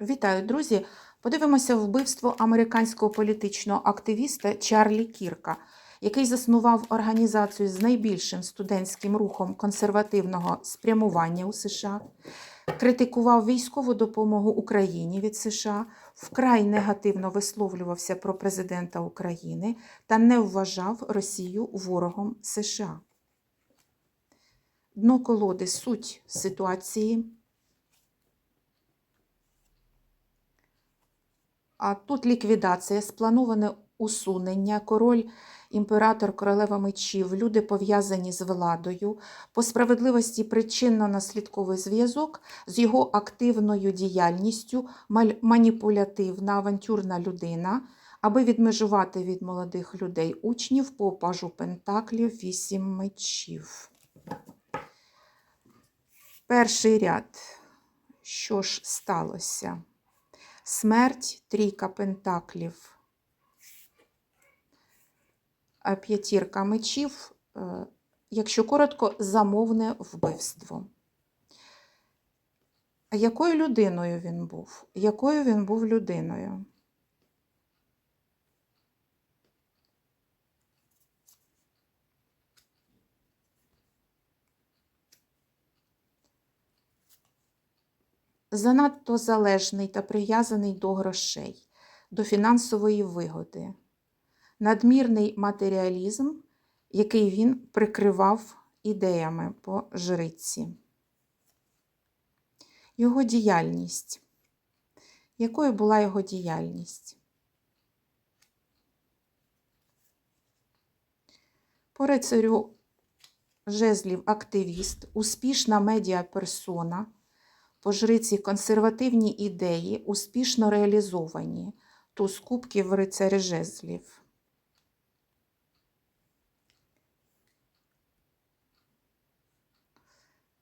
Вітаю, друзі! Подивимося вбивство американського політичного активіста Чарлі Кірка, який заснував організацію з найбільшим студентським рухом консервативного спрямування у США, критикував військову допомогу Україні від США, вкрай негативно висловлювався про президента України та не вважав Росію ворогом США. Дно колоди суть ситуації. А тут ліквідація, сплановане усунення, король, імператор, королева мечів, люди пов'язані з владою, по справедливості причинно-наслідковий зв'язок з його активною діяльністю, маніпулятивна, авантюрна людина, аби відмежувати від молодих людей учнів по пажу Пентаклів вісім мечів. Перший ряд. Що ж сталося? Смерть, трійка пентаклів, п'ятірка мечів, е, якщо коротко, замовне вбивство. Якою людиною він був? Якою він був людиною? Занадто залежний та прив'язаний до грошей, до фінансової вигоди, надмірний матеріалізм, який він прикривав ідеями по жриці. Його діяльність. Якою була його діяльність? По рицарю жезлів активіст, успішна медіаперсона, по жриці консервативні ідеї успішно реалізовані. Туз кубків рицарі жезлів.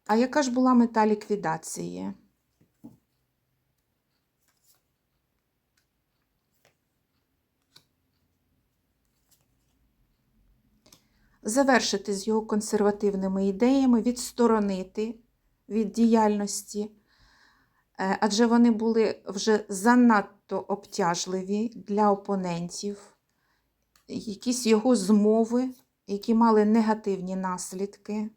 А яка ж була мета ліквідації? Завершити з його консервативними ідеями, відсторонити від діяльності, адже вони були вже занадто обтяжливі для опонентів, якісь його змови, які мали негативні наслідки.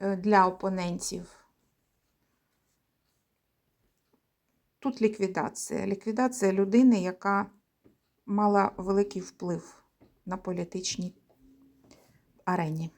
е, Для опонентів. Тут ліквідація. Ліквідація людини, яка мала великий вплив на політичній арені.